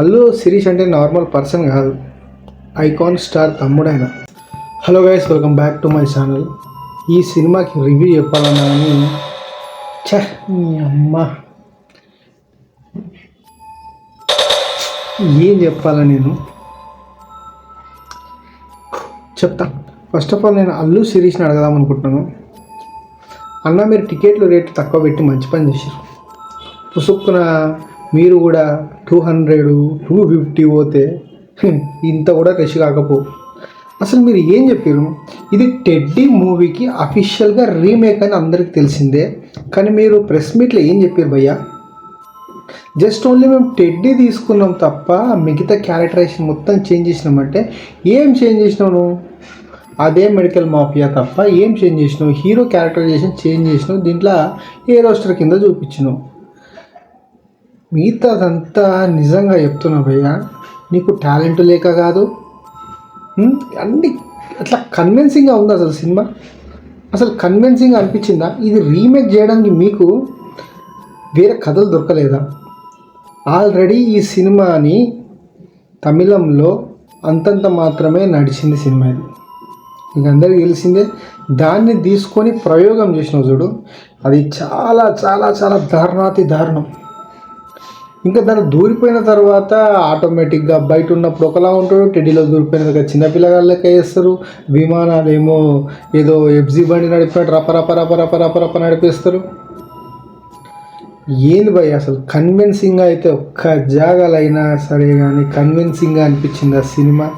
అల్లు శిరీష్ అంటే normal person కాదు. Icon star తమ్ముడైన. Hello guys welcome back to my channel. ఈ సినిమాకి రివ్యూ చెప్పాలన్నా కానీ అమ్మ. ఏం చెప్పాలా నేను? చెప్తా. ఫస్ట్ ఆఫ్ ఆల్ నేను అల్లు సిరీస్ని అడగదాం అనుకుంటున్నాను. అన్న మీరు టికెట్లు రేటు తక్కువ పెట్టి మంచి పని చేశారు. పుసుక్కున మీరు కూడా టూ హండ్రెడ్ టూ ఫిఫ్టీ పోతే ఇంత కూడా రష్ కాకపో. అసలు మీరు ఏం చెప్పారు ఇది టెడ్డీ మూవీకి అఫీషియల్గా రీమేక్ అని అందరికి తెలిసిందే కానీ మీరు ప్రెస్ మీట్లో ఏం చెప్పారు భయ్యా? జస్ట్ ఓన్లీ మేము టెడ్డీ తీసుకున్నాం తప్ప మిగతా క్యారెక్టరైజేషన్ మొత్తం చేంజ్ చేసినామంటే ఏం చేంజ్ చేసినావు అదే మెడికల్ మాఫియా తప్ప ఏం చేంజ్ చేసినావు? హీరో క్యారెక్టరైజేషన్ చేంజ్ చేసినావు? దీంట్లో ఏ రోస్టర్ కింద చూపించినావు? మిగతాదంతా నిజంగా చెప్తున్నా భయ్యా. నీకు టాలెంట్ లేక కాదు. అన్ని అట్లా కన్విన్సింగ్గా ఉంది అసలు సినిమా? అసలు కన్విన్సింగ్ అనిపించిందా? ఇది రీమేక్ చేయడానికి మీకు వేరే కథలు దొరకలేదా? ఆల్రెడీ ఈ సినిమాని తమిళంలో అంతంత మాత్రమే నడిచింది సినిమా ఇది. మీకు అందరికీ తెలిసిందే దాన్ని తీసుకొని ప్రయోగం చేసిన చూడు. అది చాలా చాలా చాలా దారుణాతి దారుణం. ఇంకా దాన్ని దూరిపోయిన తర్వాత ఆటోమేటిక్గా బయట ఉన్నప్పుడు ఒకలా ఉంటాడు టెడ్డీలో దూరిపోయిన తర్వాత చిన్నపిల్లగాళ్ళకి వేస్తారు విమానాలు ఏమో ఏదో ఎఫ్జీ బండి నడిపినట్టు రప రప రప రప రప రప నడిపిస్తారు. ఏంది భయ్ అసలు కన్విన్సింగ్గా అయితే ఒక్క జాగాలైనా సరే కానీ కన్విన్సింగ్గా అనిపించింది ఆ సినిమా.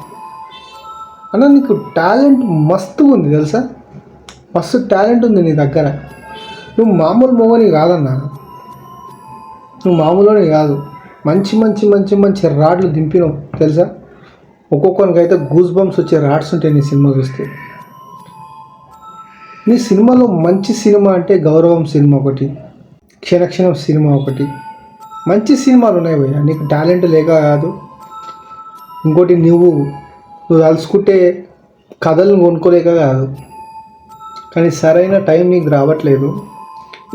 అన్న నీకు టాలెంట్ మస్తు ఉంది తెలుసా? మస్తు టాలెంట్ ఉంది నీ దగ్గర. నువ్వు మామూలు మొగని కాదన్నా. నువ్వు మామూలునే కాదు. మంచి మంచి మంచి మంచి రాడ్లు దింపినావు తెలుసా? ఒక్కొక్కరికి అయితే గూస్ బంప్స్ వచ్చే రాడ్స్ ఉంటాయి నీ సినిమా చూస్తే. నీ సినిమాలో మంచి సినిమా అంటే గౌరవం సినిమా ఒకటి క్షణక్షణం సినిమా ఒకటి. మంచి సినిమాలు ఉన్నాయి భయ్య నీకు టాలెంట్ లేక కాదు. ఇంకోటి నువ్వు నువ్వు తలుచుకుంటే కథలను కొనుక్కోలేక కాదు. కానీ సరైన టైం నీకు రావట్లేదు.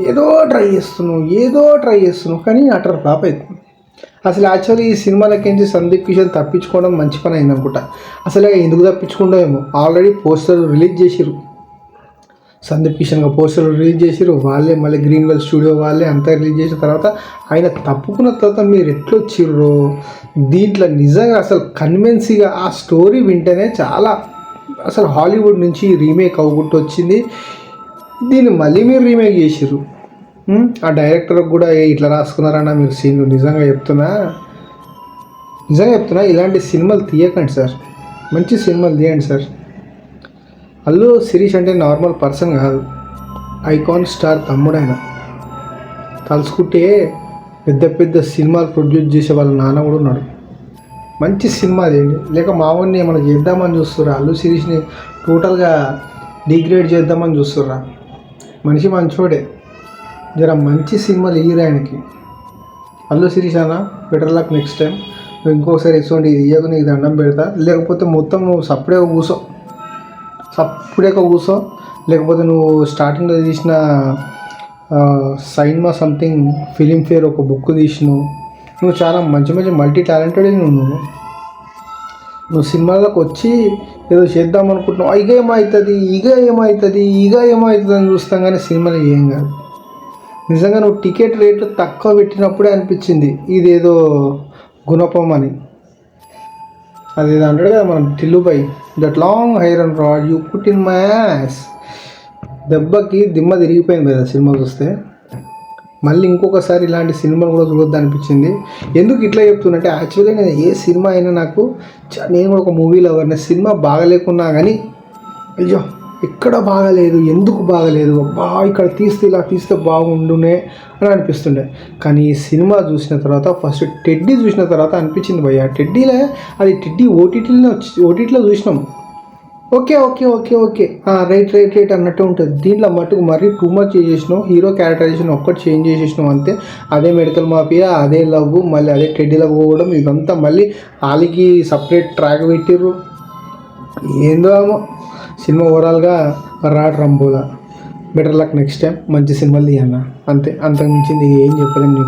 ఏదో ట్రై చేస్తున్నావు ఏదో ట్రై చేస్తున్నావు కానీ అటర్ ఫ్లాప్ అవుతుంది అసలు యాక్చువల్లీ ఈ సినిమాలకేంచి సందీప్ కిషన్ తప్పించుకోవడం మంచి పని అయింది అనుకుంటా. అసలు ఎందుకు తప్పించుకుంటామేమో ఆల్రెడీ పోస్టర్ రిలీజ్ చేసిరు సందీప్ కిషన్గా పోస్టర్ రిలీజ్ చేసిరు వాళ్ళే మళ్ళీ గ్రీన్ వెల్ స్టూడియో వాళ్ళే అంతా రిలీజ్ చేసిన తర్వాత ఆయన తప్పుకున్న తర్వాత మీరు ఎట్లా దీంట్లో నిజంగా అసలు కన్విన్సీగా ఆ స్టోరీ వింటేనే చాలా అసలు హాలీవుడ్ నుంచి రీమేక్ అవ్వకుంటూ వచ్చింది. దీన్ని మళ్ళీ మీరు రీమేక్ చేసిర్రు. ఆ డైరెక్టర్కి కూడా "ఏ, ఇట్లా రాసుకున్నారన్న మీరు సీన్లు నిజంగా చెప్తున్నా? నిజంగా చెప్తున్నా ఇలాంటి సినిమాలు తీయకండి సార్. మంచి సినిమాలు తీయండి సార్. అల్లు శిరీష్ అంటే నార్మల్ పర్సన్ కాదు. ఐకాన్ స్టార్ తమ్ముడైన. తలుచుకుంటే పెద్ద పెద్ద సినిమాలు ప్రొడ్యూస్ చేసే వాళ్ళ నాన్న కూడా ఉన్నాడు. మంచి సినిమా చేయండి లేక మామూలుని ఏమైనా చేద్దామని చూస్తుర్రా? అల్లు శిరీష్ని టోటల్గా డిగ్రేడ్ చేద్దామని చూస్తుర్రా? మనిషి మంచోడే. జర మంచి సినిమాలు ఇయ్యరు ఆయనకి. Allu Sirish better luck next time. నువ్వు ఇంకోసారి ఇటువంటి ఇది ఇయ్యకు నీకు దండం పెడతా. లేకపోతే మొత్తం నువ్వు సప్పుడే కూసో. సప్పుడే కూసో. లేకపోతే నువ్వు స్టార్టింగ్లో తీసిన సైన్మా సంథింగ్ ఫిలింఫేర్ ఒక బుక్ తీసినావు. నువ్వు చాలా మంచి మంచి మల్టీ టాలెంటెడ్ నువ్వు. నువ్వు నువ్వు సినిమాలకు వచ్చి ఏదో చేద్దాం అనుకుంటున్నావు ఇక ఏమవుతుంది ఇక ఏమవుతుంది ఇక ఏమవుతుంది అని చూస్తాం కానీ సినిమాలు ఏం కాదు. నిజంగా నువ్వు టికెట్ రేట్లు తక్కువ పెట్టినప్పుడే అనిపించింది ఇదేదో గుణపం అని. అది ఏదో అంటాడు కదా మనం టిల్లుపై that long hair and rod you put in my ass. దెబ్బకి దిమ్మ తిరిగిపోయింది కదా సినిమా చూస్తే. మళ్ళీ ఇంకొకసారి ఇలాంటి సినిమాలు కూడా చూడొద్దు అనిపించింది ఎందుకు ఇట్లా చెప్తున్నట్టే యాక్చువల్గా నేను ఏ సినిమా అయినా నాకు చ- నేను కూడా ఒక మూవీలో ఎవరిన సినిమా బాగలేకున్నా కానీ అయ్యో ఎక్కడ బాగలేదు ఎందుకు బాగలేదు బా ఇక్కడ తీస్తే ఇలా తీస్తే బాగుండునే అని అనిపిస్తుండే. కానీ ఈ సినిమా చూసిన తర్వాత ఫస్ట్ టెడ్డీ చూసిన తర్వాత అనిపించింది భయ్య. టెడ్డీలో అది టెడ్డీ ఓటీటీలో వచ్చి ఓటీటీలో చూసినాం. Okay okay okay okay. Right right right అన్నట్టు ఉంటుంది. దీంట్లో మటుకు మరీ టూ మచ్ చేసేసినావు. హీరో క్యారెక్టరైజేషన్ ఒక్కటి చేంజ్ చేసేసినావు అంతే. అదే మెడికల్ మాఫియా అదే లవ్ మళ్ళీ అదే టెడ్డీలో పోవడం ఇదంతా మళ్ళీ వాళ్ళకి సపరేట్ ట్రాక్ పెట్టిర్రు. ఏందో ఏమో. సినిమా ఓవరాల్గా రాడ్ రంబోలా. బెటర్ లక్ నెక్స్ట్ టైం మంచి సినిమాలు తీయన్న. అంతే. అంతకు మించింది ఏం చెప్పలేము నీకు.